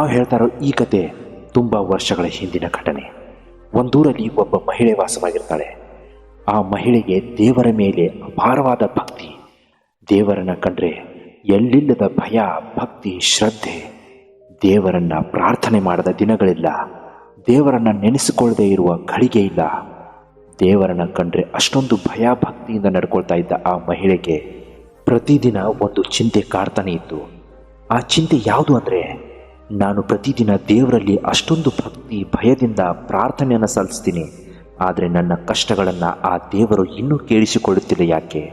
ನಾವು ಹೇಳ್ತಾರೋ ಈ ಕತೆ ತುಂಬ ವರ್ಷಗಳ ಹಿಂದಿನ ಘಟನೆ. ಒಂದೂರಲ್ಲಿ ಒಬ್ಬ ಮಹಿಳೆ ವಾಸವಾಗಿರ್ತಾಳೆ. ಆ ಮಹಿಳೆಗೆ ದೇವರ ಮೇಲೆ ಅಪಾರವಾದ ಭಕ್ತಿ. ದೇವರನ್ನ ಕಂಡ್ರೆ ಎಲ್ಲಿಲ್ಲದ ಭಯ, ಭಕ್ತಿ, ಶ್ರದ್ಧೆ. ದೇವರನ್ನ ಪ್ರಾರ್ಥನೆ ಮಾಡದ ದಿನಗಳಿಲ್ಲ. ದೇವರನ್ನ ನೆನೆಸಿಕೊಳ್ಳದೆ ಇರುವ ಘಳಿಗೆ ಇಲ್ಲ. ದೇವರನ್ನ ಕಂಡ್ರೆ ಅಷ್ಟೊಂದು ಭಯ, ಭಕ್ತಿಯಿಂದ ನಡ್ಕೊಳ್ತಾ ಇದ್ದ ಆ ಮಹಿಳೆಗೆ ಪ್ರತಿದಿನ ಒಂದು ಚಿಂತೆ ಕಾಡ್ತಾನೆ ಇತ್ತು. ಆ ಚಿಂತೆ ಯಾವುದು ಅಂದರೆ ನಾನು ಪ್ರತಿದಿನ ದೇವರಲ್ಲಿ ಅಷ್ಟೊಂದು ಭಕ್ತಿ, ಭಯದಿಂದ ಪ್ರಾರ್ಥನೆಯನ್ನು ಸಲ್ಲಿಸ್ತೀನಿ. ಆದರೆ ನನ್ನ ಕಷ್ಟಗಳನ್ನು ಆ ದೇವರು ಇನ್ನೂ ಕೇಳಿಸಿಕೊಳ್ಳುತ್ತಿಲ್ಲ ಯಾಕೆ?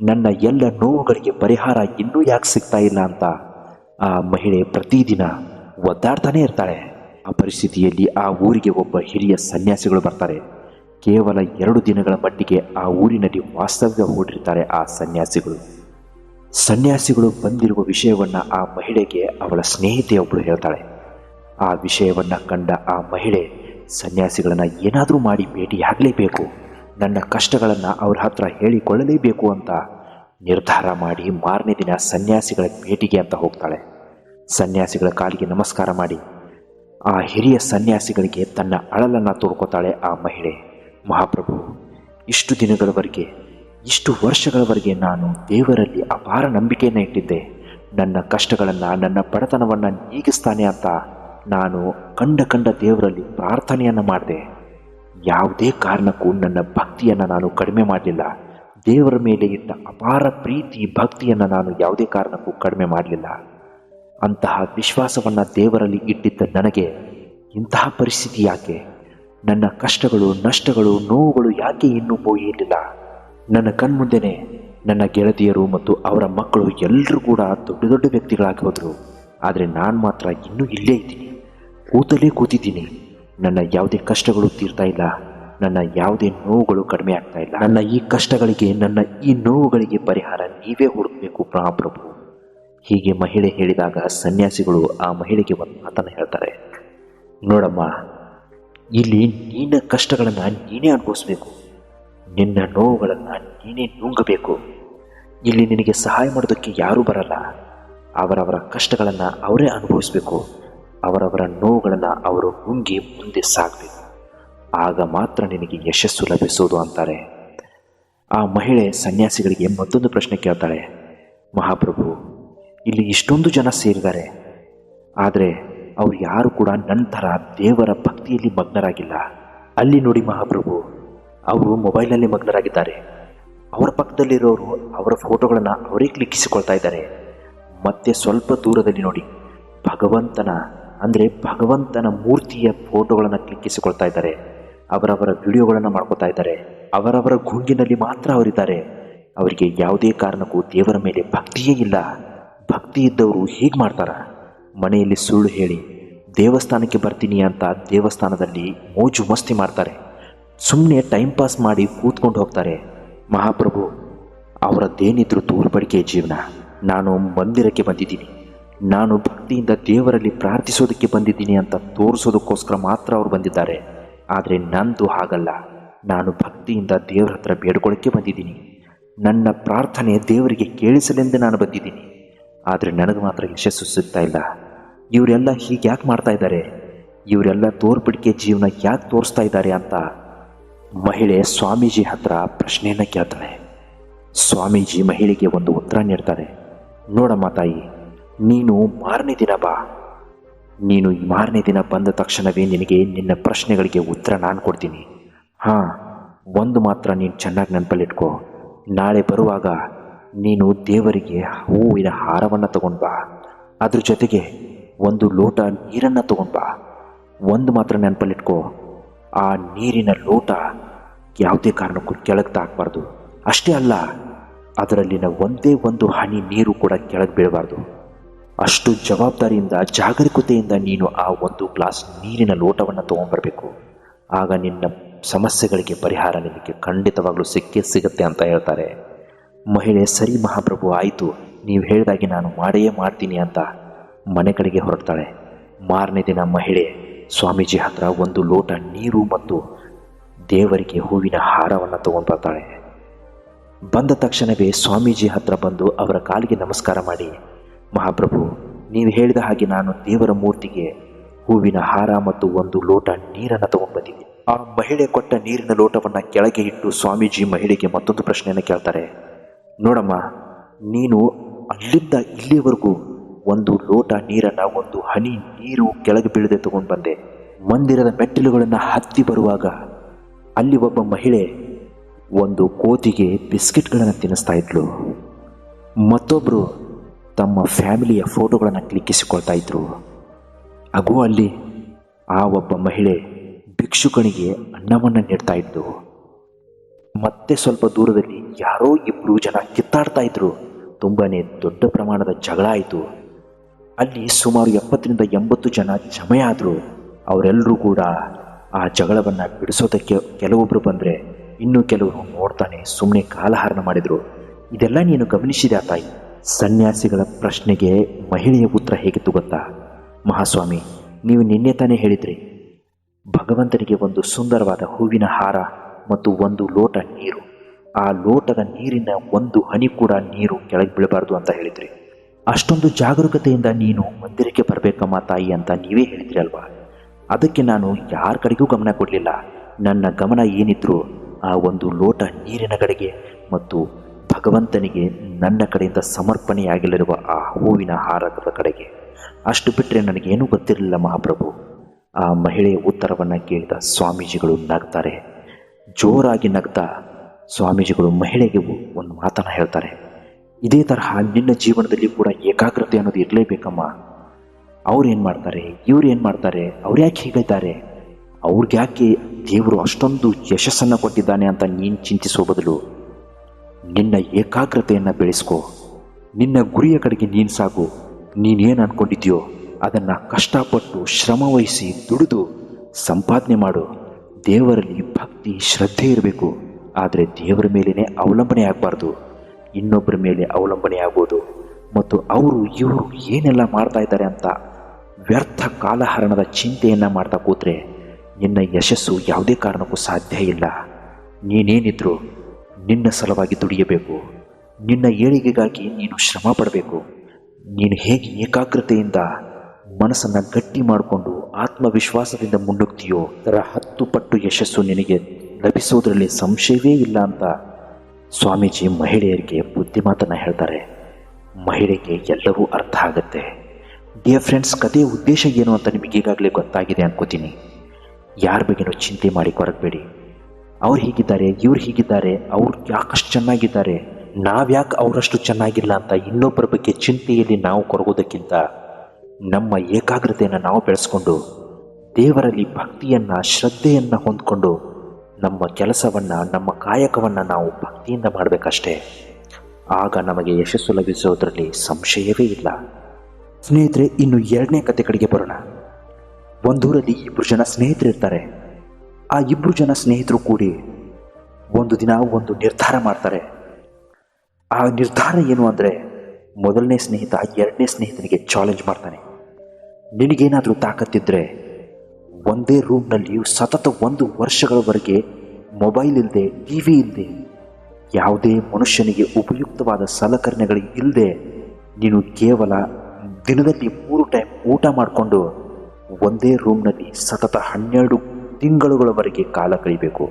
ನನ್ನ ಎಲ್ಲ ನೋವುಗಳಿಗೆ ಪರಿಹಾರ ಇನ್ನೂ ಯಾಕೆ ಸಿಗ್ತಾ ಇಲ್ಲ ಅಂತ? ಆ ಮಹಿಳೆ ಪ್ರತಿದಿನ ಒದ್ದಾಡ್ತಾನೆ ಇರ್ತಾಳೆ. ಆ ಪರಿಸ್ಥಿತಿಯಲ್ಲಿ ಆ ಊರಿಗೆ ಒಬ್ಬ ಹಿರಿಯ ಸನ್ಯಾಸಿಗಳು ಬರ್ತಾರೆ. ಕೇವಲ ಎರಡು ದಿನಗಳ ಮಟ್ಟಿಗೆ ಆ ಊರಿನಲ್ಲಿ ವಾಸ್ತವ್ಯ ಹೂಡಿರ್ತಾರೆ ಆ ಸನ್ಯಾಸಿಗಳು. ಸನ್ಯಾಸಿಗಳು ಬಂದಿರುವ ವಿಷಯವನ್ನು ಆ ಮಹಿಳೆಗೆ ಅವಳ ಸ್ನೇಹಿತೆಯೊಬ್ಬಳು ಹೇಳ್ತಾಳೆ. ಆ ವಿಷಯವನ್ನು ಕಂಡ ಆ ಮಹಿಳೆ, ಸನ್ಯಾಸಿಗಳನ್ನು ಏನಾದರೂ ಮಾಡಿ ಭೇಟಿಯಾಗಲೇಬೇಕು ನನ್ನ ಕಷ್ಟಗಳನ್ನು ಅವ್ರ ಹತ್ರ ಹೇಳಿಕೊಳ್ಳಲೇಬೇಕು ಅಂತ ನಿರ್ಧಾರ ಮಾಡಿ ಮಾರನೇ ದಿನ ಸನ್ಯಾಸಿಗಳ ಭೇಟಿಗೆ ಅಂತ ಹೋಗ್ತಾಳೆ. ಸನ್ಯಾಸಿಗಳ ಕಾಲಿಗೆ ನಮಸ್ಕಾರ ಮಾಡಿ. ಆ ಹಿರಿಯ ಸನ್ಯಾಸಿಗಳಿಗೆ ತನ್ನ ಅಳಲನ್ನು ತೋಡ್ಕೋತಾಳೆ ಆ ಮಹಿಳೆ. ಮಹಾಪ್ರಭು, ಇಷ್ಟು ದಿನಗಳವರೆಗೆ ಇಷ್ಟು ವರ್ಷಗಳವರೆಗೆ ನಾನು ದೇವರಲ್ಲಿ ಅಪಾರ ನಂಬಿಕೆಯನ್ನು ಇಟ್ಟಿದ್ದೆ. ನನ್ನ ಕಷ್ಟಗಳನ್ನು, ನನ್ನ ಬಡತನವನ್ನು ನೀಗಿಸ್ತಾನೆ ಅಂತ ನಾನು ಕಂಡ ಕಂಡ ದೇವರಲ್ಲಿ ಪ್ರಾರ್ಥನೆಯನ್ನು ಮಾಡಿದೆ. ಯಾವುದೇ ಕಾರಣಕ್ಕೂ ನನ್ನ ಭಕ್ತಿಯನ್ನು ನಾನು ಕಡಿಮೆ ಮಾಡಲಿಲ್ಲ. ದೇವರ ಮೇಲೆ ಇಟ್ಟ ಅಪಾರ ಪ್ರೀತಿ, ಭಕ್ತಿಯನ್ನು ನಾನು ಯಾವುದೇ ಕಾರಣಕ್ಕೂ ಕಡಿಮೆ ಮಾಡಲಿಲ್ಲ. ಅಂತಹ ವಿಶ್ವಾಸವನ್ನು ದೇವರಲ್ಲಿ ಇಟ್ಟಿದ್ದ ನನಗೆ ಇಂತಹ ಪರಿಸ್ಥಿತಿ ಯಾಕೆ? ನನ್ನ ಕಷ್ಟಗಳು, ನಷ್ಟಗಳು, ನೋವುಗಳು ಯಾಕೆ ಇನ್ನೂ ಹೋಗಿರಲಿಲ್ಲ ನನ್ನ ಕಣ್ಮುಂದೆನೆ ನನ್ನ ಗೆಳತಿಯರು ಮತ್ತು ಅವರ ಮಕ್ಕಳು ಎಲ್ಲರೂ ಕೂಡ ದೊಡ್ಡ ದೊಡ್ಡ ವ್ಯಕ್ತಿಗಳಾಗಿ ಹೋದರು. ಆದರೆ ನಾನು ಮಾತ್ರ ಇನ್ನೂ ಇಲ್ಲೇ ಇದ್ದೀನಿ. ಕೂತಲೇ ಕೂತಿದ್ದೀನಿ. ನನ್ನ ಯಾವುದೇ ಕಷ್ಟಗಳು ತೀರ್ತಾ ಇಲ್ಲ. ನನ್ನ ಯಾವುದೇ ನೋವುಗಳು ಕಡಿಮೆ ಆಗ್ತಾ ಇಲ್ಲ. ನನ್ನ ಈ ಕಷ್ಟಗಳಿಗೆ, ನನ್ನ ಈ ನೋವುಗಳಿಗೆ ಪರಿಹಾರ ನೀವೇ ಹುಡುಕಬೇಕು ಮಹಾಪ್ರಭು. ಹೀಗೆ ಮಹಿಳೆ ಹೇಳಿದಾಗ ಸನ್ಯಾಸಿಗಳು ಆ ಮಹಿಳೆಗೆ ಒಂದು ಮಾತನ್ನು ಹೇಳ್ತಾರೆ. ನೋಡಮ್ಮ, ಇಲ್ಲಿ ನೀನ ಕಷ್ಟಗಳನ್ನು ನೀನೇ ಅನುಭವಿಸ್ಬೇಕು. ನಿನ್ನ ನೋವುಗಳನ್ನು ನೀನೇ ನುಂಗಬೇಕು. ಇಲ್ಲಿ ನಿನಗೆ ಸಹಾಯ ಮಾಡೋದಕ್ಕೆ ಯಾರೂ ಬರಲ್ಲ. ಅವರವರ ಕಷ್ಟಗಳನ್ನು ಅವರೇ ಅನುಭವಿಸಬೇಕು. ಅವರವರ ನೋವುಗಳನ್ನು ಅವರು ನುಂಗಿ ಮುಂದೆ ಸಾಗಬೇಕು ಆಗ ಮಾತ್ರ ನಿನಗೆ ಯಶಸ್ಸು ಲಭಿಸೋದು ಅಂತಾರೆ. ಆ ಮಹಿಳೆ ಸನ್ಯಾಸಿಗಳಿಗೆ ಮತ್ತೊಂದು ಪ್ರಶ್ನೆ ಕೇಳ್ತಾಳೆ. ಮಹಾಪ್ರಭು, ಇಲ್ಲಿ ಇಷ್ಟೊಂದು ಜನ ಸೇರಿದ್ದಾರೆ. ಆದರೆ ಅವರು ಯಾರು ಕೂಡ ಥರ ದೇವರ ಭಕ್ತಿಯಲ್ಲಿ ಮಗ್ನರಾಗಿಲ್ಲ. ಅಲ್ಲಿ ನೋಡಿ ಮಹಾಪ್ರಭು. ಅವರು ಮೊಬೈಲ್ನಲ್ಲಿ ಮಗ್ನರಾಗಿದ್ದಾರೆ. ಅವರ ಪಕ್ಕದಲ್ಲಿರೋರು ಅವರ ಫೋಟೋಗಳನ್ನು ಅವರೇ ಕ್ಲಿಕ್ಕಿಸಿಕೊಳ್ತಾ ಇದ್ದಾರೆ. ಮತ್ತೆ ಸ್ವಲ್ಪ ದೂರದಲ್ಲಿ ನೋಡಿ, ಭಗವಂತನ, ಅಂದರೆ ಭಗವಂತನ ಮೂರ್ತಿಯ ಫೋಟೋಗಳನ್ನು ಕ್ಲಿಕ್ಕಿಸಿಕೊಳ್ತಾ ಇದ್ದಾರೆ. ಅವರವರ ವಿಡಿಯೋಗಳನ್ನು ಮಾಡ್ಕೋತಾ ಇದ್ದಾರೆ. ಅವರವರ ಗುಂಗಿನಲ್ಲಿ ಮಾತ್ರ ಅವರಿದ್ದಾರೆ. ಅವರಿಗೆ ಯಾವುದೇ ಕಾರಣಕ್ಕೂ ದೇವರ ಮೇಲೆ ಭಕ್ತಿಯೇ ಇಲ್ಲ. ಭಕ್ತಿ ಇದ್ದವರು ಹೀಗೆ ಮಾಡ್ತಾರ? ಮನೆಯಲ್ಲಿ ಸುಳ್ಳು ಹೇಳಿ, ದೇವಸ್ಥಾನಕ್ಕೆ ಬರ್ತೀನಿ ಅಂತ ದೇವಸ್ಥಾನದಲ್ಲಿ ಮೋಜು ಮಸ್ತಿ ಮಾಡ್ತಾರೆ. ಸುಮ್ಮನೆ ಟೈಮ್ ಪಾಸ್ ಮಾಡಿ ಕೂತ್ಕೊಂಡು ಹೋಗ್ತಾರೆ. ಮಹಾಪ್ರಭು, ಅವರದ್ದೇನಿದ್ರು ತೋರ್ಪಡಿಕೆ ಜೀವನ. ನಾನು ಮಂದಿರಕ್ಕೆ ಬಂದಿದ್ದೀನಿ. ನಾನು ಭಕ್ತಿಯಿಂದ ದೇವರಲ್ಲಿ ಪ್ರಾರ್ಥಿಸೋದಕ್ಕೆ ಬಂದಿದ್ದೀನಿ ಅಂತ ತೋರಿಸೋದಕ್ಕೋಸ್ಕರ ಮಾತ್ರ ಅವ್ರು ಬಂದಿದ್ದಾರೆ. ಆದರೆ ನಂದು ಹಾಗಲ್ಲ. ನಾನು ಭಕ್ತಿಯಿಂದ ದೇವರ ಹತ್ರ ಬೇಡ್ಕೊಳ್ಳೋಕ್ಕೆ ಬಂದಿದ್ದೀನಿ. ನನ್ನ ಪ್ರಾರ್ಥನೆ ದೇವರಿಗೆ ಕೇಳಿಸಲೆಂದೇ ನಾನು ಬಂದಿದ್ದೀನಿ. ಆದರೆ ನನಗೆ ಮಾತ್ರ ಯಶಸ್ಸು ಸಿಗ್ತಾ ಇಲ್ಲ. ಇವರೆಲ್ಲ ಹೀಗೆ ಯಾಕೆ ಮಾಡ್ತಾ ಇದ್ದಾರೆ? ಇವರೆಲ್ಲ ತೋರ್ಪಡಿಕೆ ಜೀವನ ಯಾಕೆ ತೋರಿಸ್ತಾ ಇದ್ದಾರೆ ಅಂತ ಮಹಿಳೆ ಸ್ವಾಮೀಜಿ ಹತ್ರ ಪ್ರಶ್ನೆಯನ್ನು ಕೇಳ್ತಾಳೆ. ಸ್ವಾಮೀಜಿ ಮಹಿಳೆಗೆ ಒಂದು ಉತ್ತರ ನೀಡ್ತಾರೆ ನೋಡಮ್ಮ ತಾಯಿ, ನೀನು ಮಾರನೇ ದಿನ ಬಾ. ನೀನು ಈ ಮಾರನೇ ದಿನ ಬಂದ ತಕ್ಷಣವೇ ನಿನಗೆ ನಿನ್ನ ಪ್ರಶ್ನೆಗಳಿಗೆ ಉತ್ತರ ನಾನು ಕೊಡ್ತೀನಿ. ಹಾಂ, ಒಂದು ಮಾತ್ರ ನೀನು ಚೆನ್ನಾಗಿ ನೆನಪಲ್ಲಿಟ್ಕೋ. ನಾಳೆ ಬರುವಾಗ ನೀನು ದೇವರಿಗೆ ಹೂವಿನ ಹಾರವನ್ನು ತಗೊಂಡು ಬಾ. ಅದ್ರ ಜೊತೆಗೆ ಒಂದು ಲೋಟ ನೀರನ್ನು ತಗೊಂಡು ಬಾ. ಒಂದು ಮಾತ್ರ ನೆನಪಲ್ಲಿಟ್ಕೋ. ಆ ನೀರಿನ ಲೋಟ ಯಾವುದೇ ಕಾರಣಕ್ಕೂ ಕೆಳಗೆ ತಾಕಬಾರ್ದು ಅಷ್ಟೇ ಅಲ್ಲ, ಅದರಲ್ಲಿನ ಒಂದೇ ಒಂದು ಹನಿ ನೀರು ಕೂಡ ಕೆಳಗೆ ಬೀಳಬಾರ್ದು. ಅಷ್ಟು ಜವಾಬ್ದಾರಿಯಿಂದ, ಜಾಗರೂಕತೆಯಿಂದ ನೀನು ಆ ಒಂದು ಗ್ಲಾಸ್ ನೀರಿನ ಲೋಟವನ್ನು ತೊಗೊಂಡ್ಬರ್ಬೇಕು. ಆಗ ನಿನ್ನ ಸಮಸ್ಯೆಗಳಿಗೆ ಪರಿಹಾರ ನಿಮಗೆ ಖಂಡಿತವಾಗಲೂ ಸಿಕ್ಕೇ ಸಿಗುತ್ತೆ ಅಂತ ಹೇಳ್ತಾರೆ. ಮಹಿಳೆ, ಸರಿ ಮಹಾಪ್ರಭು, ಆಯಿತು. ನೀವು ಹೇಳಿದಾಗೆ ನಾನು ಮಾಡೇ ಮಾಡ್ತೀನಿ ಅಂತ ಮನೆಗಳಿಗೆ ಹೊರಡ್ತಾಳೆ. ಮಾರನೇ ದಿನ ಮಹಿಳೆ ಸ್ವಾಮೀಜಿ ಹತ್ರ ಒಂದು ಲೋಟ ನೀರು ಮತ್ತು ದೇವರಿಗೆ ಹೂವಿನ ಹಾರವನ್ನು ತಗೊಂಡು ಬರ್ತಾಳೆ ಬಂದ ತಕ್ಷಣವೇ ಸ್ವಾಮೀಜಿ ಹತ್ರ ಬಂದು ಅವರ ಕಾಲಿಗೆ ನಮಸ್ಕಾರ ಮಾಡಿ, ಮಹಾಪ್ರಭು, ನೀವು ಹೇಳಿದ ಹಾಗೆ ನಾನು ದೇವರ ಮೂರ್ತಿಗೆ ಹೂವಿನ ಹಾರ ಮತ್ತು ಒಂದು ಲೋಟ ನೀರನ್ನು ತಗೊಂಡು ಬಂದಿದ್ದೆ ಆ ಮಹಿಳೆ ಕೊಟ್ಟ ನೀರಿನ ಲೋಟವನ್ನು ಕೆಳಗೆ ಇಟ್ಟು ಸ್ವಾಮೀಜಿ ಮಹಿಳೆಗೆ ಮತ್ತೊಂದು ಪ್ರಶ್ನೆಯನ್ನು ಕೇಳ್ತಾರೆ. ನೋಡಮ್ಮ, ನೀನು ಅಲ್ಲಿಂದ ಇಲ್ಲಿವರೆಗೂ ಒಂದು ಲೋಟ ನೀರನ್ನು, ಒಂದು ಹನಿ ನೀರು ಕೆಳಗೆ ಬೀಳದೆ ತಗೊಂಡು ಬಂದೆ. ಮಂದಿರದ ಮೆಟ್ಟಿಲುಗಳನ್ನು ಹತ್ತಿ ಬರುವಾಗ ಅಲ್ಲಿ ಒಬ್ಬ ಮಹಿಳೆ ಒಂದು ಕೋತಿಗೆ ಬಿಸ್ಕೆಟ್ಗಳನ್ನು ತಿನ್ನಿಸ್ತಾ ಇದ್ಲು. ಮತ್ತೊಬ್ಬರು ತಮ್ಮ ಫ್ಯಾಮಿಲಿಯ ಫೋಟೋಗಳನ್ನು ಕ್ಲಿಕ್ಕಿಸಿಕೊಳ್ತಾ ಇದ್ರು. ಹಾಗೂ ಅಲ್ಲಿ ಆ ಒಬ್ಬ ಮಹಿಳೆ ಭಿಕ್ಷುಕನಿಗೆ ಅನ್ನವನ್ನು ನೀಡ್ತಾ ಇದ್ದು ಮತ್ತೆ ಸ್ವಲ್ಪ ದೂರದಲ್ಲಿ ಯಾರೋ ಇಬ್ಬರು ಜನ ಕಿತ್ತಾಡ್ತಾ ಇದ್ರು. ತುಂಬಾ ದೊಡ್ಡ ಪ್ರಮಾಣದ ಜಗಳ ಆಯಿತು. ಅಲ್ಲಿ ಸುಮಾರು ಎಪ್ಪತ್ತರಿಂದ ಎಂಬತ್ತು ಜನ ಜಮೆಯಾದರು ಅವರೆಲ್ಲರೂ ಕೂಡ ಆ ಜಗಳವನ್ನು ಬಿಡಿಸೋದಕ್ಕೆ ಕೆಲವೊಬ್ಬರು ಬಂದರೆ ಇನ್ನೂ ಕೆಲವರು ನೋಡ್ತಾನೆ ಸುಮ್ಮನೆ ಕಾಲಹರಣ ಮಾಡಿದರು. ಇದೆಲ್ಲ ನೀನು ಗಮನಿಸಿದೆ ತಾಯಿ? ಸನ್ಯಾಸಿಗಳ ಪ್ರಶ್ನೆಗೆ ಮಹಿಳೆಯ ಉತ್ತರ ಹೇಗಿತ್ತು ಗೊತ್ತಾ? ಮಹಾಸ್ವಾಮಿ, ನೀವು ನಿನ್ನೆ ತಾನೇ ಹೇಳಿದ್ರಿ, ಭಗವಂತನಿಗೆ ಒಂದು ಸುಂದರವಾದ ಹೂವಿನ ಹಾರ ಮತ್ತು ಒಂದು ಲೋಟ ನೀರು. ಆ ಲೋಟದ ನೀರಿನ ಒಂದು ಹನಿ ಕೂಡ ನೀರು ಕೆಳಗೆ ಬೀಳಬಾರ್ದು ಅಂತ ಹೇಳಿದ್ರಿ. ಅಷ್ಟೊಂದು ಜಾಗರೂಕತೆಯಿಂದ ನೀನು ಮಂದಿರಕ್ಕೆ ಬರಬೇಕಮ್ಮ ತಾಯಿ ಅಂತ ನೀವೇ ಹೇಳಿದ್ರಿ ಅಲ್ವಾ ಅದಕ್ಕೆ ನಾನು ಯಾರ ಕಡೆಗೂ ಗಮನ ಕೊಡಲಿಲ್ಲ. ನನ್ನ ಗಮನ ಏನಿದ್ರು ಆ ಒಂದು ಲೋಟ ನೀರಿನ ಕಡೆಗೆ ಮತ್ತು ಭಗವಂತನಿಗೆ ನನ್ನ ಕಡೆಯಿಂದ ಸಮರ್ಪಣೆಯಾಗಲಿರುವ ಆ ಹೂವಿನ ಹಾರದ ಕಡೆಗೆ. ಅಷ್ಟು ಬಿಟ್ಟರೆ ನನಗೇನೂ ಗೊತ್ತಿರಲಿಲ್ಲ ಮಹಾಪ್ರಭು. ಆ ಮಹಿಳೆಯ ಉತ್ತರವನ್ನು ಕೇಳಿದ ಸ್ವಾಮೀಜಿಗಳು ನಗ್ತಾರೆ. ಜೋರಾಗಿ ನಗ್ತಾ ಸ್ವಾಮೀಜಿಗಳು ಮಹಿಳೆಗೆ ಒಂದು ಮಾತನ್ನು ಹೇಳ್ತಾರೆ. ಇದೇ ತರಹ ನಿನ್ನ ಜೀವನದಲ್ಲಿ ಕೂಡ ಏಕಾಗ್ರತೆ ಅನ್ನೋದು ಇರಲೇಬೇಕಮ್ಮ. ಅವ್ರು ಏನು ಮಾಡ್ತಾರೆ? ಇವ್ರು ಏನು ಮಾಡ್ತಾರೆ? ಅವ್ರು ಯಾಕೆ ಹೀಗಿದ್ದಾರೆ? ಅವ್ರಿಗೆ ಯಾಕೆ ದೇವರು ಅಷ್ಟೊಂದು ಯಶಸ್ಸನ್ನು ಕೊಟ್ಟಿದ್ದಾನೆ ಅಂತ ನೀನು ಚಿಂತಿಸೋ ಬದಲು ನಿನ್ನ ಏಕಾಗ್ರತೆಯನ್ನು ಬೆಳೆಸ್ಕೋ. ನಿನ್ನ ಗುರಿಯ ಕಡೆಗೆ ನೀನು ಸಾಗು. ನೀನೇನು ಅಂದ್ಕೊಂಡಿದ್ಯೋ ಅದನ್ನು ಕಷ್ಟಪಟ್ಟು ಶ್ರಮವಹಿಸಿ ದುಡಿದು ಸಂಪಾದನೆ ಮಾಡು. ದೇವರಲ್ಲಿ ಭಕ್ತಿ, ಶ್ರದ್ಧೆ ಇರಬೇಕು. ಆದರೆ ದೇವರ ಮೇಲೇ ಅವಲಂಬನೆ ಆಗಬಾರ್ದು. ಇನ್ನೊಬ್ಬರ ಮೇಲೆ ಅವಲಂಬನೆ ಆಗೋದು ಮತ್ತು ಅವರು, ಇವರು ಏನೆಲ್ಲ ಮಾಡ್ತಾ ಇದ್ದಾರೆ ಅಂತ ವ್ಯರ್ಥ ಕಾಲಹರಣದ ಚಿಂತೆಯನ್ನು ಮಾಡ್ತಾ ಕೂತ್ರೆ ನಿನ್ನ ಯಶಸ್ಸು ಯಾವುದೇ ಕಾರಣಕ್ಕೂ ಸಾಧ್ಯ ಇಲ್ಲ. ನೀನೇನಿದ್ರು ನಿನ್ನ ಸಲುವಾಗಿ ದುಡಿಯಬೇಕು. ನಿನ್ನ ಏಳಿಗೆಗಾಗಿ ನೀನು ಶ್ರಮ ಪಡಬೇಕು. ನೀನು ಹೇಗೆ ಏಕಾಗ್ರತೆಯಿಂದ ಮನಸ್ಸನ್ನು ಗಟ್ಟಿ ಮಾಡಿಕೊಂಡು ಆತ್ಮವಿಶ್ವಾಸದಿಂದ ಮುನ್ನುಗ್ತೀಯೋ, ಅದರ ಹತ್ತು ಪಟ್ಟು ಯಶಸ್ಸು ನಿನಗೆ ಲಭಿಸೋದರಲ್ಲಿ ಸಂಶಯವೇ ಇಲ್ಲ ಅಂತ ಸ್ವಾಮೀಜಿ ಮಹಿಳೆಯರಿಗೆ ಬುದ್ಧಿಮಾತನ್ನು ಹೇಳ್ತಾರೆ. ಮಹಿಳೆಗೆ ಎಲ್ಲವೂ ಅರ್ಥ ಆಗುತ್ತೆ. ಡಿಯರ್ ಫ್ರೆಂಡ್ಸ್ ಕಥೆಯ ಉದ್ದೇಶ ಏನು ಅಂತ ನಿಮಗೆ ಈಗಾಗಲೇ ಗೊತ್ತಾಗಿದೆ ಅನ್ಕೋತೀನಿ. ಯಾರ ಬಗ್ಗೆನೂ ಚಿಂತೆ ಮಾಡಿ ಕೊರಗಬೇಡಿ. ಅವ್ರು ಹೀಗಿದ್ದಾರೆ, ಇವ್ರು ಹೀಗಿದ್ದಾರೆ, ಅವ್ರು ಯಾಕಷ್ಟು ಚೆನ್ನಾಗಿದ್ದಾರೆ, ನಾವ್ಯಾಕೆ ಅವರಷ್ಟು ಚೆನ್ನಾಗಿಲ್ಲ ಅಂತ ಇನ್ನೊಬ್ಬರ ಬಗ್ಗೆ ಚಿಂತೆಯಲ್ಲಿ ನಾವು ಕೊರಗೋದಕ್ಕಿಂತ ನಮ್ಮ ಏಕಾಗ್ರತೆಯನ್ನು ನಾವು ಬೆಳೆಸ್ಕೊಂಡು ದೇವರಲ್ಲಿ ಭಕ್ತಿಯನ್ನು, ಶ್ರದ್ಧೆಯನ್ನು ಹೊಂದ್ಕೊಂಡು ನಮ್ಮ ಕೆಲಸವನ್ನು, ನಮ್ಮ ಕಾಯಕವನ್ನು ನಾವು ಭಕ್ತಿಯಿಂದ ಮಾಡಬೇಕಷ್ಟೇ. ಆಗ ನಮಗೆ ಯಶಸ್ಸು ಲಭಿಸುವುದರಲ್ಲಿ ಸಂಶಯವೇ ಇಲ್ಲ. ಸ್ನೇಹಿತರೆ, ಇನ್ನು ಎರಡನೇ ಕತೆ ಕಡೆಗೆ ಬರೋಣ. ಒಂದೂರಲ್ಲಿ ಇಬ್ಬರು ಜನ ಸ್ನೇಹಿತರಿರ್ತಾರೆ ಆ ಇಬ್ಬರು ಜನ ಸ್ನೇಹಿತರು ಕೂಡಿ ಒಂದು ದಿನ ಒಂದು ನಿರ್ಧಾರ ಮಾಡ್ತಾರೆ. ಆ ನಿರ್ಧಾರ ಏನು ಅಂದರೆ, ಮೊದಲನೇ ಸ್ನೇಹಿತ ಎರಡನೇ ಸ್ನೇಹಿತನಿಗೆ ಚಾಲೆಂಜ್ ಮಾಡ್ತಾನೆ. ನಿನಗೇನಾದರೂ ತಾಕತ್ತಿದ್ರೆ ಒಂದೇ ರೂಮ್ನಲ್ಲಿಯೂ ಸತತ ಒಂದು ವರ್ಷಗಳವರೆಗೆ ಮೊಬೈಲ್ ಇಲ್ಲದೆ ಟಿ ವಿ ಇಲ್ಲದೆ ಯಾವುದೇ ಮನುಷ್ಯನಿಗೆ ಉಪಯುಕ್ತವಾದ ಸಲಕರಣೆಗಳು ಇಲ್ಲದೆ ನೀನು ಕೇವಲ ದಿನದಲ್ಲಿ ಮೂರು ಟೈಮ್ ಊಟ ಮಾಡಿಕೊಂಡು ಒಂದೇ ರೂಮ್ನಲ್ಲಿ ಸತತ ಹನ್ನೆರಡು ತಿಂಗಳುಗಳವರೆಗೆ ಕಾಲ ಕಳಿಬೇಕು.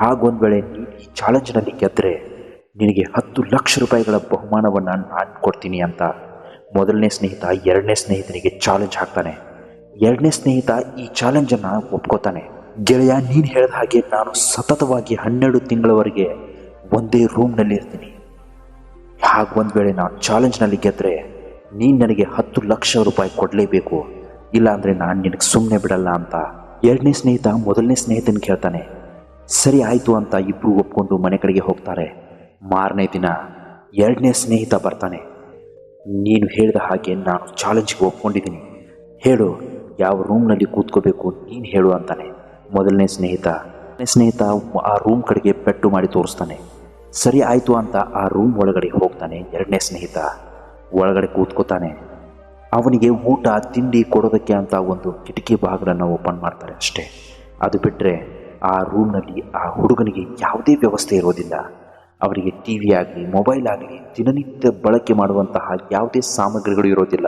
ಹಾಗೊಂದು ವೇಳೆ ನೀನು ಈ ಚಾಲೆಂಜ್ನಲ್ಲಿ ಗೆದ್ದರೆ ನಿನಗೆ ಹತ್ತು ಲಕ್ಷ ರೂಪಾಯಿಗಳ ಬಹುಮಾನವನ್ನು ನಾನು ಕೊಡ್ತೀನಿ ಅಂತ. ಮೊದಲನೇ ಸ್ನೇಹಿತ, ಎರಡನೇ ಸ್ನೇಹಿತನಿಗೆ ಚಾಲೆಂಜ್ ಹಾಕ್ತಾನೆ. ಎರಡನೇ ಸ್ನೇಹಿತ ಈ ಚಾಲೆಂಜನ್ನು ಒಪ್ಕೋತಾನೆ. ಗೆಳೆಯ, ನೀನು ಹೇಳಿದ ಹಾಗೆ ನಾನು ಸತತವಾಗಿ ಹನ್ನೆರಡು ತಿಂಗಳವರೆಗೆ ಒಂದೇ ರೂಮ್ನಲ್ಲಿ ಇರ್ತೀನಿ. ಹಾಗೆ ಒಂದು ವೇಳೆ ನಾನು ಚಾಲೆಂಜ್ನಲ್ಲಿ ಗೆದ್ದರೆ ನೀನು ನನಗೆ ಹತ್ತು ಲಕ್ಷ ರೂಪಾಯಿ ಕೊಡಲೇಬೇಕು. ಇಲ್ಲಾಂದರೆ ನಾನು ನಿನಗೆ ಸುಮ್ಮನೆ ಬಿಡಲ್ಲ ಅಂತ ಎರಡನೇ ಸ್ನೇಹಿತ ಮೊದಲನೇ ಸ್ನೇಹಿತನ ಕೇಳ್ತಾನೆ. ಸರಿ ಆಯಿತು ಅಂತ ಇಬ್ಬರು ಒಪ್ಕೊಂಡು ಮನೆ ಕಡೆಗೆ ಹೋಗ್ತಾರೆ. ಮಾರನೇ ದಿನ ಎರಡನೇ ಸ್ನೇಹಿತ ಬರ್ತಾನೆ. ನೀನು ಹೇಳಿದ ಹಾಗೆ ನಾನು ಚಾಲೆಂಜ್ಗೆ ಒಪ್ಕೊಂಡಿದ್ದೀನಿ. ಹೇಳು ಯಾವ ರೂಮ್ನಲ್ಲಿ ಕೂತ್ಕೋಬೇಕು ನೀನು ಹೇಳು ಅಂತಾನೆ. ಮೊದಲನೇ ಸ್ನೇಹಿತ. ಸ್ನೇಹಿತ ಆ ರೂಮ್ ಕಡೆಗೆ ಪೆಟ್ಟು ಮಾಡಿ ತೋರಿಸ್ತಾನೆ. ಸರಿ ಆಯಿತು ಅಂತ ಆ ರೂಮ್ ಒಳಗಡೆ ಹೋಗ್ತಾನೆ ಎರಡನೇ ಸ್ನೇಹಿತ. ಒಳಗಡೆ ಕೂತ್ಕೋತಾನೆ. ಅವನಿಗೆ ಊಟ, ತಿಂಡಿ ಕೊಡೋದಕ್ಕೆ ಅಂತ ಒಂದು ಕಿಟಕಿ ಬಾಗಿಲನ್ನು ಓಪನ್ ಮಾಡ್ತಾರೆ ಅಷ್ಟೇ. ಅದು ಬಿಟ್ಟರೆ ಆ ರೂಮ್ನಲ್ಲಿ ಆ ಹುಡುಗನಿಗೆ ಯಾವುದೇ ವ್ಯವಸ್ಥೆ ಇರೋದಿಲ್ಲ. ಅವರಿಗೆ ಟಿ ವಿ ಆಗಲಿ ಮೊಬೈಲ್ ಆಗಲಿ ದಿನನಿತ್ಯ ಬಳಕೆ ಮಾಡುವಂತಹ ಯಾವುದೇ ಸಾಮಗ್ರಿಗಳು ಇರೋದಿಲ್ಲ.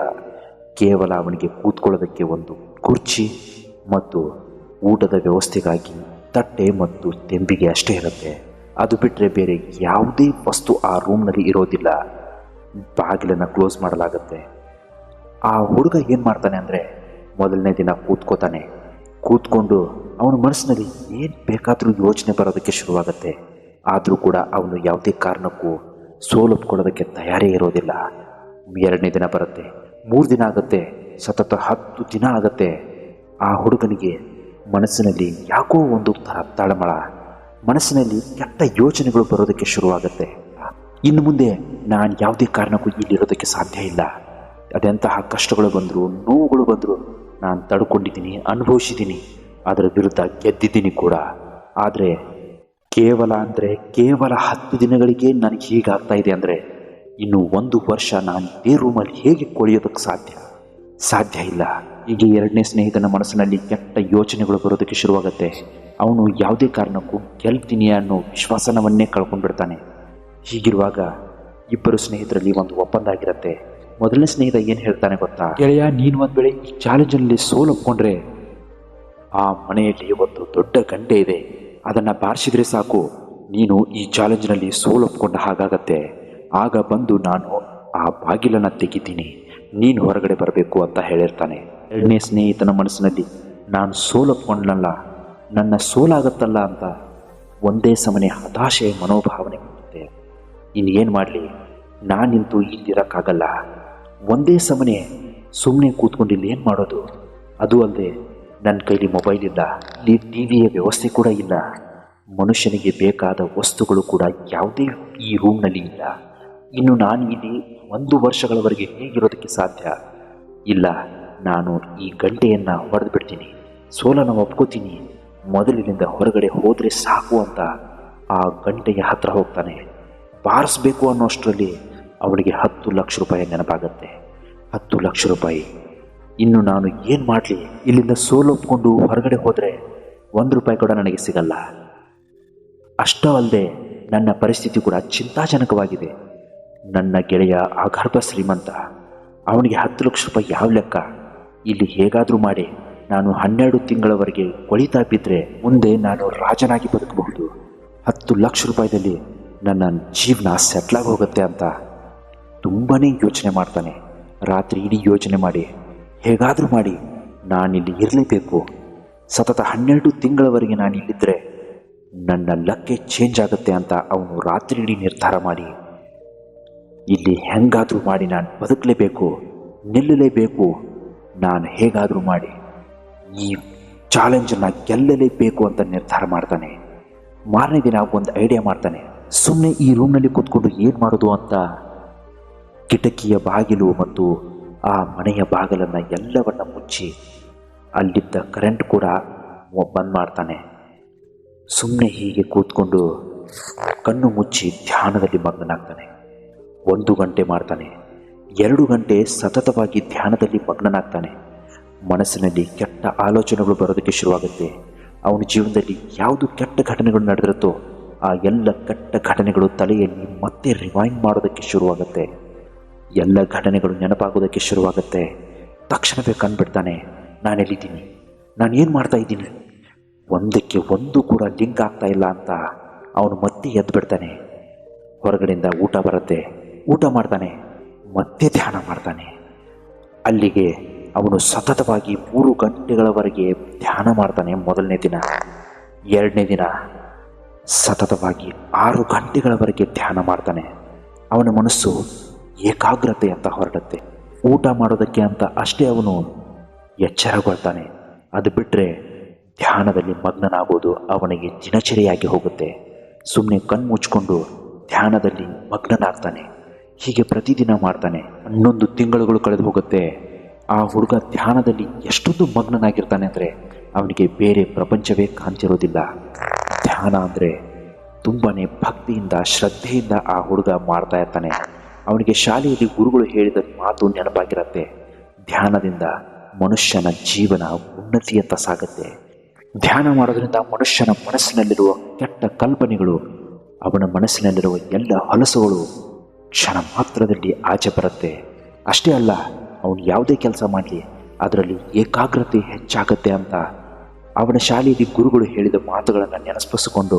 ಕೇವಲ ಅವನಿಗೆ ಕೂತ್ಕೊಳ್ಳೋದಕ್ಕೆ ಒಂದು ಕುರ್ಚಿ ಮತ್ತು ಊಟದ ವ್ಯವಸ್ಥೆಗಾಗಿ ತಟ್ಟೆ ಮತ್ತು ತೆಂಬಿಗೆ ಅಷ್ಟೇ ಇರುತ್ತೆ. ಅದು ಬಿಟ್ಟರೆ ಬೇರೆ ಯಾವುದೇ ವಸ್ತು ಆ ರೂಮ್ನಲ್ಲಿ ಇರೋದಿಲ್ಲ. ಬಾಗಿಲನ್ನು ಕ್ಲೋಸ್ ಮಾಡಲಾಗುತ್ತೆ. ಆ ಹುಡುಗ ಏನು ಮಾಡ್ತಾನೆ ಅಂದರೆ ಮೊದಲನೇ ದಿನ ಕೂತ್ಕೋತಾನೆ. ಕೂತ್ಕೊಂಡು ಅವನ ಮನಸ್ಸಿನಲ್ಲಿ ಏನು ಬೇಕಾದರೂ ಯೋಚನೆ ಬರೋದಕ್ಕೆ ಶುರುವಾಗುತ್ತೆ. ಆದರೂ ಕೂಡ ಅವನು ಯಾವುದೇ ಕಾರಣಕ್ಕೂ ಸೋಲೊಪ್ಕೊಳ್ಳೋದಕ್ಕೆ ತಯಾರೇ ಇರೋದಿಲ್ಲ. ಎರಡನೇ ದಿನ ಬರುತ್ತೆ. ಮೂರು ದಿನ ಆಗುತ್ತೆ, ಸತತ ಹತ್ತು ದಿನ ಆಗುತ್ತೆ. ಆ ಹುಡುಗನಿಗೆ ಮನಸ್ಸಿನಲ್ಲಿ ಯಾಕೋ ಒಂದು ಥರ ತಳಮಳ. ಮನಸ್ಸಿನಲ್ಲಿ ಕೆಟ್ಟ ಯೋಚನೆಗಳು ಬರೋದಕ್ಕೆ ಶುರುವಾಗುತ್ತೆ. ಇನ್ನು ಮುಂದೆ ನಾನು ಯಾವುದೇ ಕಾರಣಕ್ಕೂ ಇಲ್ಲಿರೋದಕ್ಕೆ ಸಾಧ್ಯ ಇಲ್ಲ. ಅದೆಂತಹ ಕಷ್ಟಗಳು ಬಂದರೂ, ನೋವುಗಳು ಬಂದರೂ ನಾನು ತಡ್ಕೊಂಡಿದ್ದೀನಿ, ಅನುಭವಿಸಿದ್ದೀನಿ. ಅದರ ವಿರುದ್ಧ ಗೆದ್ದಿದ್ದೀನಿ ಕೂಡ. ಆದರೆ ಕೇವಲ ಅಂದರೆ ಕೇವಲ ಹತ್ತು ದಿನಗಳಿಗೆ ನನಗೆ ಹೀಗಾಗ್ತಾ ಇದೆ ಅಂದರೆ ಇನ್ನು ಒಂದು ವರ್ಷ ನಾನು ಇದೇ ರೂಮಲ್ಲಿ ಹೇಗೆ ಕೊಳೆಯೋದಕ್ಕೆ ಸಾಧ್ಯ? ಸಾಧ್ಯ ಇಲ್ಲ. ಹೀಗೆ ಎರಡನೇ ಸ್ನೇಹಿತನ ಮನಸ್ಸಿನಲ್ಲಿ ಕೆಟ್ಟ ಯೋಚನೆಗಳು ಬರೋದಕ್ಕೆ ಶುರುವಾಗುತ್ತೆ. ಅವನು ಯಾವುದೇ ಕಾರಣಕ್ಕೂ ಗೆಲ್ತೀನಿ ಅನ್ನೋ ವಿಶ್ವಾಸನವನ್ನೇ ಕಳ್ಕೊಂಡ್ಬಿಡ್ತಾನೆ. ಹೀಗಿರುವಾಗ ಇಬ್ಬರು ಸ್ನೇಹಿತರಲ್ಲಿ ಒಂದು ಒಪ್ಪಂದ ಆಗಿರುತ್ತೆ. ಮೊದಲನೇ ಸ್ನೇಹಿತ ಏನು ಹೇಳ್ತಾನೆ ಗೊತ್ತಾ? ಗೆಳೆಯ, ನೀನು ಒಂದು ವೇಳೆ ಈ ಚಾಲೆಂಜಲ್ಲಿ ಸೋಲೊಪ್ಕೊಂಡ್ರೆ ಆ ಮನೆಯಲ್ಲಿ ಒಂದು ದೊಡ್ಡ ಗಂಟೆ ಇದೆ. ಅದನ್ನು ಬಾರಿಸಿದ್ರೆ ಸಾಕು. ನೀನು ಈ ಚಾಲೆಂಜ್ನಲ್ಲಿ ಸೋಲೊಪ್ಕೊಂಡ ಹಾಗಾಗತ್ತೆ. ಆಗ ಬಂದು ನಾನು ಆ ಬಾಗಿಲನ್ನು ತೆಗಿತೀನಿ. ನೀನು ಹೊರಗಡೆ ಬರಬೇಕು ಅಂತ ಹೇಳಿರ್ತಾನೆ. ಎರಡನೇ ಸ್ನೇಹಿತನ ಮನಸ್ಸಿನಲ್ಲಿ ನಾನು ಸೋಲಪ್ಕೊಂಡ್ನಲ್ಲ, ನನ್ನ ಸೋಲಾಗತ್ತಲ್ಲ ಅಂತ ಒಂದೇ ಸಮನೆ ಹತಾಶೆ ಮನೋಭಾವನೆ ಬರುತ್ತೆ ಏನು ಮಾಡಲಿ? ನಾನಿಂತೂ ಇಲ್ಲಿರೋಕ್ಕಾಗಲ್ಲ. ಒಂದೇ ಸಮನೆ ಸುಮ್ಮನೆ ಕೂತ್ಕೊಂಡು ಇಲ್ಲಿ ಏನು ಮಾಡೋದು? ಅದು ಅಲ್ಲದೆ ನನ್ನ ಕೈಲಿ ಮೊಬೈಲ್ ಇಲ್ಲ, ಇಲ್ಲಿ ಟಿ ವಿಯ ವ್ಯವಸ್ಥೆ ಕೂಡ ಇಲ್ಲ. ಮನುಷ್ಯನಿಗೆ ಬೇಕಾದ ವಸ್ತುಗಳು ಕೂಡ ಯಾವುದೇ ಈ ರೂಮ್ನಲ್ಲಿ ಇಲ್ಲ. ಇನ್ನು ನಾನು ಇಲ್ಲಿ ಒಂದು ವರ್ಷಗಳವರೆಗೆ ಹೇಗಿರೋದಕ್ಕೆ ಸಾಧ್ಯ? ಇಲ್ಲ, ನಾನು ಈ ಗಂಟೆಯನ್ನು ಹೊಡೆದು ಬಿಡ್ತೀನಿ ಸೋಲನ್ನು ಒಪ್ಕೋತೀನಿ. ಮೊದಲಿನಿಂದ ಹೊರಗಡೆ ಹೋದರೆ ಸಾಕು ಅಂತ ಆ ಗಂಟೆಯ ಹತ್ರ ಹೋಗ್ತಾನೆ. ಬಾರಿಸ್ಬೇಕು ಅನ್ನೋಷ್ಟರಲ್ಲಿ ಅವಳಿಗೆ ಹತ್ತು ಲಕ್ಷ ರೂಪಾಯಿ ನೆನಪಾಗತ್ತೆ. ಹತ್ತು ಲಕ್ಷ ರೂಪಾಯಿ. ಇನ್ನು ನಾನು ಏನು ಮಾಡಲಿ? ಇಲ್ಲಿಂದ ಸೋಲೊಪ್ಕೊಂಡು ಹೊರಗಡೆ ಹೋದರೆ ಒಂದು ರೂಪಾಯಿ ಕೂಡ ನನಗೆ ಸಿಗಲ್ಲ. ಅಷ್ಟವಲ್ಲದೆ ನನ್ನ ಪರಿಸ್ಥಿತಿ ಕೂಡ ಚಿಂತಾಜನಕವಾಗಿದೆ. ನನ್ನ ಗೆಳೆಯ ಅಗರ್ಭ ಶ್ರೀಮಂತ, ಅವನಿಗೆ ಹತ್ತು ಲಕ್ಷ ರೂಪಾಯಿ ಯಾವ ಲೆಕ್ಕ? ಇಲ್ಲಿ ಹೇಗಾದರೂ ಮಾಡಿ, ನಾನು ಹನ್ನೆರಡು ತಿಂಗಳವರೆಗೆ ಕೊಳಿತಾ ಬಿದ್ದರೆ ಮುಂದೆ ನಾನು ರಾಜನಾಗಿ ಬದುಕಬಹುದು. ಹತ್ತು ಲಕ್ಷ ರೂಪಾಯಿದಲ್ಲಿ ನನ್ನ ಜೀವನ ಸೆಟ್ಲಾಗಿ ಹೋಗುತ್ತೆ ಅಂತ ತುಂಬಾ ಯೋಚನೆ ಮಾಡ್ತಾನೆ. ರಾತ್ರಿ ಇಡೀ ಯೋಚನೆ ಮಾಡಿ, ಹೇಗಾದರೂ ಮಾಡಿ, ನಾನಿಲ್ಲಿ ಇರಲೇಬೇಕು. ಸತತ ಹನ್ನೆರಡು ತಿಂಗಳವರೆಗೆ ನಾನು ಇಲ್ಲಿದ್ದರೆ ನನ್ನ ಲಕ್ಕೆ ಚೇಂಜ್ ಆಗುತ್ತೆ ಅಂತ ಅವನು ರಾತ್ರಿ ಇಡೀ ನಿರ್ಧಾರ ಮಾಡಿ. ಇಲ್ಲಿ ಹೆಂಗಾದರೂ ಮಾಡಿ ನಾನು ಬದುಕಲೇಬೇಕು, ನಿಲ್ಲಲೇಬೇಕು. ನಾನು ಹೇಗಾದರೂ ಮಾಡಿ. ಈ ಚಾಲೆಂಜನ್ನು ಗೆಲ್ಲಲೇಬೇಕು ಅಂತ ನಿರ್ಧಾರ ಮಾಡ್ತಾನೆ. ಮಾರನೇ ದಿನ ಒಂದು ಐಡಿಯಾ ಮಾಡ್ತಾನೆ. ಸುಮ್ಮನೆ ಈ ರೂಮ್ನಲ್ಲಿ ಕೂತ್ಕೊಂಡು ಏನು ಮಾಡೋದು ಅಂತ? ಕಿಟಕಿಯ ಬಾಗಿಲು ಮತ್ತು ಆ ಮನೆಯ ಬಾಗಿಲನ್ನು ಎಲ್ಲವನ್ನ ಮುಚ್ಚಿ ಅಲ್ಲಿದ್ದ ಕರೆಂಟ್ ಕೂಡ ಬಂದ್ ಮಾಡ್ತಾನೆ. ಸುಮ್ಮನೆ ಹೀಗೆ ಕೂತ್ಕೊಂಡು ಕಣ್ಣು ಮುಚ್ಚಿ ಧ್ಯಾನದಲ್ಲಿ ಮಗ್ನನಾಗ್ತಾನೆ. ಒಂದು ಗಂಟೆ ಮಾಡ್ತಾನೆ. ಎರಡು ಗಂಟೆ ಸತತವಾಗಿ ಧ್ಯಾನದಲ್ಲಿ ಮಗ್ನನಾಗ್ತಾನೆ. ಮನಸ್ಸಿನಲ್ಲಿ ಕೆಟ್ಟ ಆಲೋಚನೆಗಳು ಬರೋದಕ್ಕೆ ಶುರುವಾಗುತ್ತೆ. ಅವನ ಜೀವನದಲ್ಲಿ ಯಾವುದು ಕೆಟ್ಟ ಘಟನೆಗಳು ನಡೆದಿರುತ್ತೋ ಆ ಎಲ್ಲ ಕೆಟ್ಟ ಘಟನೆಗಳು ತಲೆಯಲ್ಲಿ ಮತ್ತೆ ರಿವೈಂಡ್ ಮಾಡೋದಕ್ಕೆ ಶುರುವಾಗುತ್ತೆ. ಎಲ್ಲ ಘಟನೆಗಳು ನೆನಪಾಗೋದಕ್ಕೆ ಶುರುವಾಗುತ್ತೆ. ತಕ್ಷಣವೇ ಕಂಡುಬಿಡ್ತಾನೆ, ನಾನೆಲ್ಲಿದ್ದೀನಿ? ನಾನು ಏನು ಮಾಡ್ತಾ ಇದ್ದೀನಿ? ಒಂದಕ್ಕೆ ಒಂದು ಕೂಡ ಲಿಂಕ್ ಆಗ್ತಾ ಇಲ್ಲ ಅಂತ ಅವನು ಮತ್ತೆ ಎದ್ದು ಬಿಡ್ತಾನೆ ಹೊರಗಡೆಯಿಂದ ಊಟ ಬರುತ್ತೆ. ಊಟ ಮಾಡ್ತಾನೆ, ಮತ್ತೆ ಧ್ಯಾನ ಮಾಡ್ತಾನೆ. ಅಲ್ಲಿಗೆ ಅವನು ಸತತವಾಗಿ ಮೂರು ಗಂಟೆಗಳವರೆಗೆ ಧ್ಯಾನ ಮಾಡ್ತಾನೆ ಮೊದಲನೇ ದಿನ. ಎರಡನೇ ದಿನ ಸತತವಾಗಿ ಆರು ಗಂಟೆಗಳವರೆಗೆ ಧ್ಯಾನ ಮಾಡ್ತಾನೆ. ಅವನ ಮನಸ್ಸು ಏಕಾಗ್ರತೆ ಅಂತ ಹೊರಡುತ್ತೆ. ಊಟ ಮಾಡೋದಕ್ಕೆ ಅಂತ ಅಷ್ಟೇ ಅವನು ಎಚ್ಚರಗೊಳ್ತಾನೆ. ಅದು ಬಿಟ್ಟರೆ ಧ್ಯಾನದಲ್ಲಿ ಮಗ್ನನಾಗೋದು ಅವನಿಗೆ ದಿನಚರಿಯಾಗಿ ಹೋಗುತ್ತೆ. ಸುಮ್ಮನೆ ಕಣ್ಮುಚ್ಕೊಂಡು ಧ್ಯಾನದಲ್ಲಿ ಮಗ್ನನಾಗ್ತಾನೆ. ಹೀಗೆ ಪ್ರತಿದಿನ ಮಾಡ್ತಾನೆ. ಹನ್ನೊಂದು ತಿಂಗಳುಗಳು ಕಳೆದು ಹೋಗುತ್ತೆ. ಆ ಹುಡುಗ ಧ್ಯಾನದಲ್ಲಿ ಎಷ್ಟೊಂದು ಮಗ್ನನಾಗಿರ್ತಾನೆ ಅಂದರೆ ಅವನಿಗೆ ಬೇರೆ ಪ್ರಪಂಚವೇ ಕಾಣ್ತಿರೋದಿಲ್ಲ. ಧ್ಯಾನ ಅಂದರೆ ತುಂಬಾ ಭಕ್ತಿಯಿಂದ, ಶ್ರದ್ಧೆಯಿಂದ ಆ ಹುಡುಗ ಮಾಡ್ತಾ ಇರ್ತಾನೆ. ಅವನಿಗೆ ಶಾಲೆಯಲ್ಲಿ ಗುರುಗಳು ಹೇಳಿದ ಮಾತು ನೆನಪಾಗಿರತ್ತೆ. ಧ್ಯಾನದಿಂದ ಮನುಷ್ಯನ ಜೀವನ ಉನ್ನತಿಯತ್ತ ಸಾಗುತ್ತೆ. ಧ್ಯಾನ ಮಾಡೋದರಿಂದ ಮನುಷ್ಯನ ಮನಸ್ಸಿನಲ್ಲಿರುವ ಕೆಟ್ಟ ಕಲ್ಪನೆಗಳು, ಅವನ ಮನಸ್ಸಿನಲ್ಲಿರುವ ಎಲ್ಲ ಹೊಲಸುಗಳು ಕ್ಷಣ ಮಾತ್ರದಲ್ಲಿ ಆಚೆ ಬರುತ್ತೆ. ಅಷ್ಟೇ ಅಲ್ಲ, ಅವನು ಯಾವುದೇ ಕೆಲಸ ಮಾಡಲಿ ಅದರಲ್ಲಿ ಏಕಾಗ್ರತೆ ಹೆಚ್ಚಾಗತ್ತೆ ಅಂತ ಅವನ ಶಾಲೆಯಲ್ಲಿ ಗುರುಗಳು ಹೇಳಿದ ಮಾತುಗಳನ್ನು ನೆನಪಿಸಿಕೊಂಡು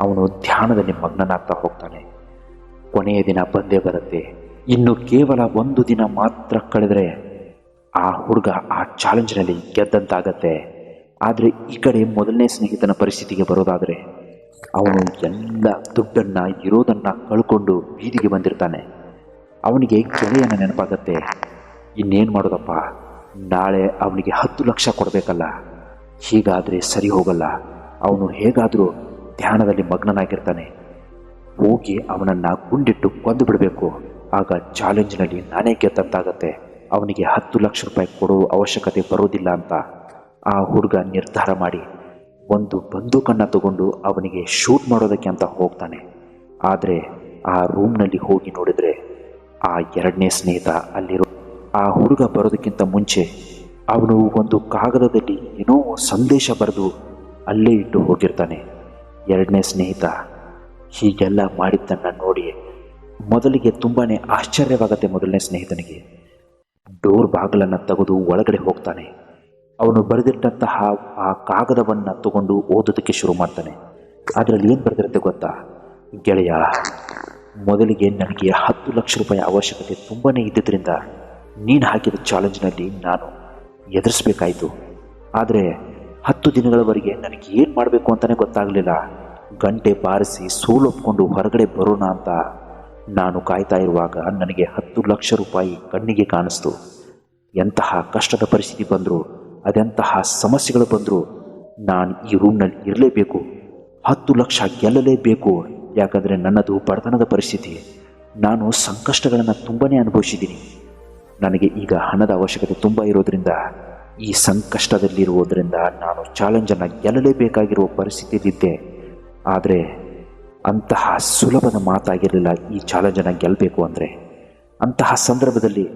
ಅವನು ಧ್ಯಾನದಲ್ಲಿ ಮಗ್ನನಾಗ್ತಾ ಹೋಗ್ತಾನೆ. ಕೊನೆಯ ದಿನ ಬಂದೇ ಬರುತ್ತೆ. ಇನ್ನು ಕೇವಲ ಒಂದು ದಿನ ಮಾತ್ರ ಕಳೆದರೆ ಆ ಹುಡುಗ ಆ ಚಾಲೆಂಜ್ನಲ್ಲಿ ಗೆದ್ದಂತಾಗತ್ತೆ. ಆದರೆ ಈ ಕಡೆ ಮೊದಲನೇ ಸ್ನೇಹಿತನ ಪರಿಸ್ಥಿತಿಗೆ ಬರೋದಾದರೆ ಅವನು ಎಲ್ಲ ದುಡ್ಡನ್ನು, ಇರೋದನ್ನು ಕಳ್ಕೊಂಡು ಬೀದಿಗೆ ಬಂದಿರ್ತಾನೆ. ಅವನಿಗೆ ಗೆಳೆಯನ ನೆನಪಾಗತ್ತೆ. ಇನ್ನೇನು ಮಾಡೋದಪ್ಪ? ನಾಳೆ ಅವನಿಗೆ ಹತ್ತು ಲಕ್ಷ ಕೊಡಬೇಕಲ್ಲ. ಹೀಗಾದರೆ ಸರಿ ಹೋಗಲ್ಲ. ಅವನು ಹೇಗಾದರೂ ಧ್ಯಾನದಲ್ಲಿ ಮಗ್ನನಾಗಿರ್ತಾನೆ. ಹೋಗಿ ಅವನನ್ನು ಗುಂಡಿಟ್ಟು ಕೊಂದು ಬಿಡಬೇಕು. ಆಗ ಚಾಲೆಂಜ್ನಲ್ಲಿ ನಾನೇ ಗೆದ್ದಂತಾಗತ್ತೆ. ಅವನಿಗೆ ಹತ್ತು ಲಕ್ಷ ರೂಪಾಯಿ ಕೊಡೋ ಅವಶ್ಯಕತೆ ಬರೋದಿಲ್ಲ ಅಂತ ಆ ಹುಡುಗ ನಿರ್ಧಾರ ಮಾಡಿ ಒಂದು ಬಂದೂಕನ್ನು ತಗೊಂಡು ಅವನಿಗೆ ಶೂಟ್ ಮಾಡೋದಕ್ಕೆ ಅಂತ ಹೋಗ್ತಾನೆ. ಆದರೆ ಆ ರೂಮ್ನಲ್ಲಿ ಹೋಗಿ ನೋಡಿದರೆ ಆ ಎರಡನೇ ಸ್ನೇಹಿತ ಅಲ್ಲಿರೋ ಆ ಹುಡುಗ ಬರೋದಕ್ಕಿಂತ ಮುಂಚೆ ಅವನು ಒಂದು ಕಾಗದದಲ್ಲಿ ಏನೋ ಸಂದೇಶ ಬರೆದು ಅಲ್ಲೇ ಇಟ್ಟು ಹೋಗಿರ್ತಾನೆ. ಎರಡನೇ ಸ್ನೇಹಿತ ಹೀಗೆಲ್ಲ ಮಾಡಿದ್ದನ್ನು ನೋಡಿ ಮೊದಲಿಗೆ ತುಂಬಾ ಆಶ್ಚರ್ಯವಾಗತ್ತೆ ಮೊದಲನೇ ಸ್ನೇಹಿತನಿಗೆ. ಡೋರ್ ಬಾಗಿಲನ್ನು ತೆಗೆದು ಒಳಗಡೆ ಹೋಗ್ತಾನೆ. ಅವನು ಬರೆದಿಟ್ಟಂತಹ ಆ ಕಾಗದವನ್ನು ತಗೊಂಡು ಓದೋದಕ್ಕೆ ಶುರು ಮಾಡ್ತಾನೆ. ಅದರಲ್ಲಿ ಏನು ಬರೆದಿರುತ್ತೆ ಗೊತ್ತಾ? ಗೆಳೆಯ, ಮೊದಲಿಗೆ ನನಗೆ ಹತ್ತು ಲಕ್ಷ ರೂಪಾಯಿ ಅವಶ್ಯಕತೆ ತುಂಬನೇ ಇದ್ದಿದ್ದರಿಂದ ನೀನು ಹಾಕಿದ ಚಾಲೆಂಜ್ನಲ್ಲಿ ನಾನು ಎದುರಿಸ್ಬೇಕಾಯಿತು. ಆದರೆ ಹತ್ತು ದಿನಗಳವರೆಗೆ ನನಗೆ ಏನು ಮಾಡಬೇಕು ಅಂತಲೇ ಗೊತ್ತಾಗಲಿಲ್ಲ. ಗಂಟೆ ಬಾರಿಸಿ ಸೋಲೊಪ್ಕೊಂಡು ಹೊರಗಡೆ ಬರೋಣ ಅಂತ ನಾನು ಕಾಯ್ತಾ ಇರುವಾಗ ನನಗೆ ಹತ್ತು ಲಕ್ಷ ರೂಪಾಯಿ ಕಣ್ಣಿಗೆ ಕಾಣಿಸ್ತು. ಎಂತಹ ಕಷ್ಟದ ಪರಿಸ್ಥಿತಿ ಬಂದರೂ ಅದೆಂತಹ ಸಮಸ್ಯೆಗಳು ಬಂದರೂ ನಾನು ಈ ರೂಮ್ನಲ್ಲಿ ಇರಲೇಬೇಕು. ಹತ್ತು ಲಕ್ಷ ಗೆಲ್ಲಲೇಬೇಕು. ಯಾಕಂದರೆ ನನ್ನದು ಬಡತನದ ಪರಿಸ್ಥಿತಿ. ನಾನು ಸಂಕಷ್ಟಗಳನ್ನು ತುಂಬನೇ ಅನುಭವಿಸಿದ್ದೀನಿ. ನನಗೆ ಈಗ ಹಣದ ಅವಶ್ಯಕತೆ ತುಂಬ ಇರೋದರಿಂದ, ಈ ಸಂಕಷ್ಟದಲ್ಲಿರುವುದರಿಂದ ನಾನು ಚಾಲೆಂಜನ್ನು ಗೆಲ್ಲಲೇಬೇಕಾಗಿರುವ ಪರಿಸ್ಥಿತಿಯಲ್ಲಿದ್ದೆ. ಆದರೆ ಅಂತಹ ಸುಲಭದ ಮಾತಾಗಿರಲಿಲ್ಲ ಈ ಚಾಲೆಂಜನ್ನು ಗೆಲ್ಲಬೇಕು ಅಂದರೆ. ಅಂತಹ ಸಂದರ್ಭದಲ್ಲಿ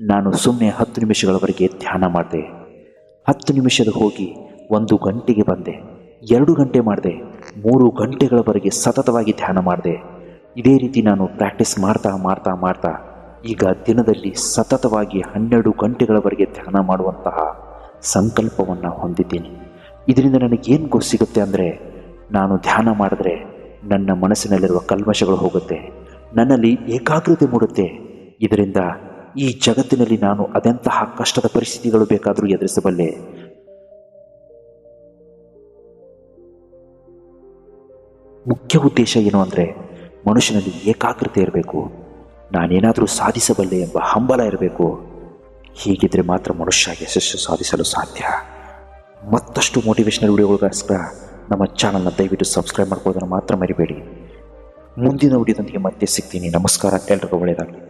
ನಾನು ಸುಮ್ಮನೆ ಹತ್ತು ನಿಮಿಷಗಳವರೆಗೆ ಧ್ಯಾನ ಮಾಡಿದೆ. ಹತ್ತು ನಿಮಿಷದ ಹೋಗಿ ಒಂದು ಗಂಟೆಗೆ ಬಂದೆ. ಎರಡು ಗಂಟೆ ಮಾಡಿದೆ. ಮೂರು ಗಂಟೆಗಳವರೆಗೆ ಸತತವಾಗಿ ಧ್ಯಾನ ಮಾಡಿದೆ. ಇದೇ ರೀತಿ ನಾನು ಪ್ರಾಕ್ಟೀಸ್ ಮಾಡ್ತಾ ಮಾಡ್ತಾ ಮಾಡ್ತಾ ಈಗ ದಿನದಲ್ಲಿ ಸತತವಾಗಿ ಹನ್ನೆರಡು ಗಂಟೆಗಳವರೆಗೆ ಧ್ಯಾನ ಮಾಡುವಂತಹ ಸಂಕಲ್ಪವನ್ನು ಹೊಂದಿದ್ದೀನಿ. ಇದರಿಂದ ನನಗೇನು ಗೊ ಸಿಗುತ್ತೆ ಅಂದರೆ, ನಾನು ಧ್ಯಾನ ಮಾಡಿದ್ರೆ ನನ್ನ ಮನಸ್ಸಿನಲ್ಲಿರುವ ಕಲ್ಮಶಗಳು ಹೋಗುತ್ತೆ. ನನ್ನಲ್ಲಿ ಏಕಾಗ್ರತೆ ಮೂಡುತ್ತೆ. ಇದರಿಂದ ಈ ಜಗತ್ತಿನಲ್ಲಿ ನಾನು ಅದೆಂತಹ ಕಷ್ಟದ ಪರಿಸ್ಥಿತಿಗಳು ಬೇಕಾದರೂ ಎದುರಿಸಬಲ್ಲೆ? ಮುಖ್ಯ ಉದ್ದೇಶ ಏನು ಅಂದರೆ ಮನುಷ್ಯನಲ್ಲಿ ಏಕಾಗ್ರತೆ ಇರಬೇಕು. ನಾನೇನಾದರೂ ಸಾಧಿಸಬಲ್ಲೆ ಎಂಬ ಹಂಬಲ ಇರಬೇಕು. ಹೀಗಿದ್ರೆ ಮಾತ್ರ ಮನುಷ್ಯ ಯಶಸ್ಸು ಸಾಧಿಸಲು ಸಾಧ್ಯ. ಮತ್ತಷ್ಟು ಮೋಟಿವೇಶನಲ್ ವಿಡಿಯೋಗಳಿಗೋಸ್ಕರ ನಮ್ಮ ಚಾನಲ್ನ ದಯವಿಟ್ಟು ಸಬ್ಸ್ಕ್ರೈಬ್ ಮಾಡ್ಕೊಳ್ಳೋದನ್ನು ಮಾತ್ರ ಮರಿಬೇಡಿ. ಮುಂದಿನ ವಿಡಿಯೋದೊಂದಿಗೆ ಮತ್ತೆ ಸಿಗ್ತೀನಿ. ನಮಸ್ಕಾರ. ಎಲ್ರಿಗೂ ಒಳ್ಳೆಯದಾಗಲಿ.